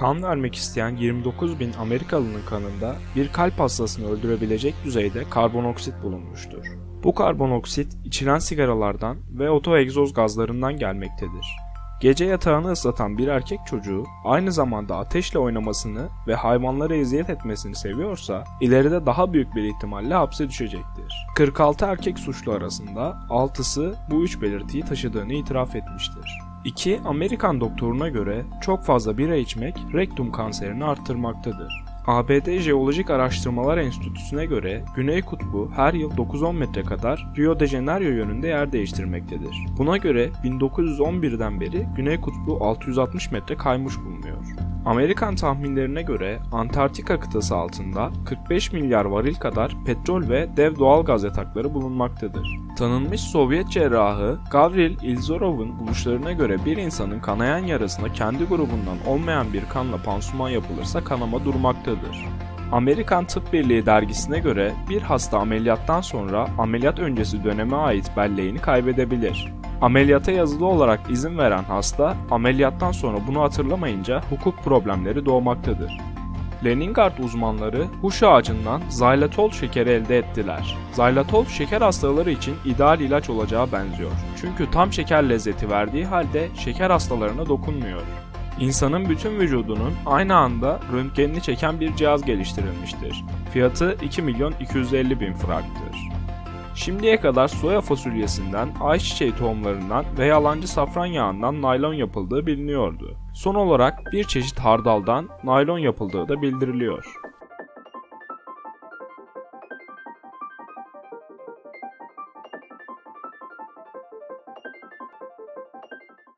kan vermek isteyen 29 bin Amerikalının kanında bir kalp hastasını öldürebilecek düzeyde karbonoksit bulunmuştur. Bu karbonoksit içilen sigaralardan ve oto egzoz gazlarından gelmektedir. Gece yatağını ıslatan bir erkek çocuğu aynı zamanda ateşle oynamasını ve hayvanlara eziyet etmesini seviyorsa ileride daha büyük bir ihtimalle hapse düşecektir. 46 erkek suçlu arasında 6'sı bu üç belirtiyi taşıdığını itiraf etmiştir. 2. Amerikan doktoruna göre çok fazla bira içmek rektum kanserini arttırmaktadır. ABD Jeolojik Araştırmalar Enstitüsü'ne göre Güney Kutbu her yıl 9-10 metre kadar Rio de Janeiro yönünde yer değiştirmektedir. Buna göre 1911'den beri Güney Kutbu 660 metre kaymış bulunuyor. Amerikan tahminlerine göre Antarktika kıtası altında 45 milyar varil kadar petrol ve dev doğal gaz yatakları bulunmaktadır. Tanınmış Sovyet cerrahı Gavril Ilzorov'un buluşlarına göre bir insanın kanayan yarasına kendi grubundan olmayan bir kanla pansuman yapılırsa kanama durmaktadır. Amerikan Tıp Birliği dergisine göre bir hasta ameliyattan sonra ameliyat öncesi döneme ait belleğini kaybedebilir. Ameliyata yazılı olarak izin veren hasta ameliyattan sonra bunu hatırlamayınca hukuk problemleri doğmaktadır. Leningrad uzmanları huş ağacından xylitol şekeri elde ettiler. Xylitol şeker hastaları için ideal ilaç olacağı benziyor. Çünkü tam şeker lezzeti verdiği halde şeker hastalarına dokunmuyor. İnsanın bütün vücudunun aynı anda röntgenini çeken bir cihaz geliştirilmiştir. Fiyatı 2 milyon 250 bin franktır. Şimdiye kadar soya fasulyesinden, ayçiçeği tohumlarından ve yalancı safran yağından naylon yapıldığı biliniyordu. Son olarak bir çeşit hardaldan naylon yapıldığı da bildiriliyor.